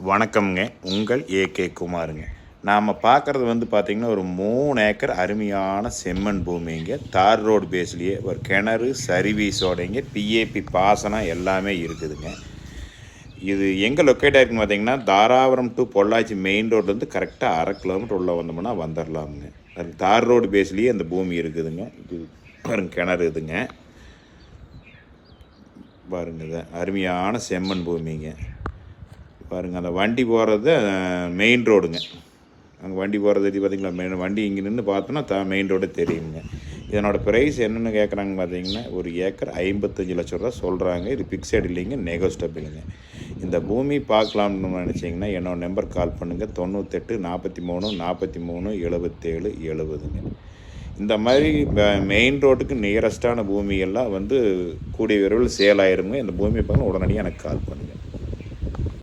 வணக்கம்ங்க. உங்கள் ஏகே குமாருங்க. நாம் பார்க்குறது வந்து பார்த்திங்கன்னா ஒரு மூணு ஏக்கர் அருமையான செம்மண் பூமிங்க. தார் ரோடு பேஸ்லேயே ஒரு கிணறு சர்வீஸோடைங்க பிஏபி பாசனம் எல்லாமே இருக்குதுங்க. இது எங்கே லொக்கேட் ஆயிருக்குன்னு பார்த்தீங்கன்னா தாராபுரம் டு பொள்ளாச்சி மெயின் ரோட்லேருந்து கரெக்டாக அரை கிலோமீட்டர் உள்ளே வந்தோம்னா வந்துடலாமுங்க அது தார் ரோடு பேஸ்லேயே அந்த பூமி இருக்குதுங்க. இது பாருங்க கிணறு இதுங்க. பாருங்க அருமையான செம்மண் பூமிங்க. பாருங்கள் அந்த வண்டி போகிறது மெயின் ரோடுங்க அங்கே வண்டி போகிறது பார்த்தீங்களா மெயின் வண்டி இங்கே நின்று பார்த்தோன்னா த மெயின் ரோடு தெரியுங்க. இதனோட ப்ரைஸ் என்னென்னு கேட்குறாங்க பார்த்தீங்கன்னா ஒரு ஏக்கர் ஐம்பத்தஞ்சு லட்ச ரூபா சொல்கிறாங்க இது பிக்ஸட் இல்லைங்க நெகோஸ்டப் இல்லைங்க இந்த பூமி பார்க்கலாம்னு நினச்சிங்கன்னா என்னோட நம்பர் கால் பண்ணுங்கள் தொண்ணூத்தெட்டு நாற்பத்தி மூணு நாற்பத்தி மூணு எழுபத்தேழு எழுபதுங்க இந்த மாதிரி மெயின் ரோட்டுக்கு நியரஸ்டான பூமியெல்லாம் வந்து கூடிய விரைவில் சேல் ஆயிருங்க. இந்த பூமியை பார்க்க உடனடியாக எனக்கு கால் பண்ணுங்கள்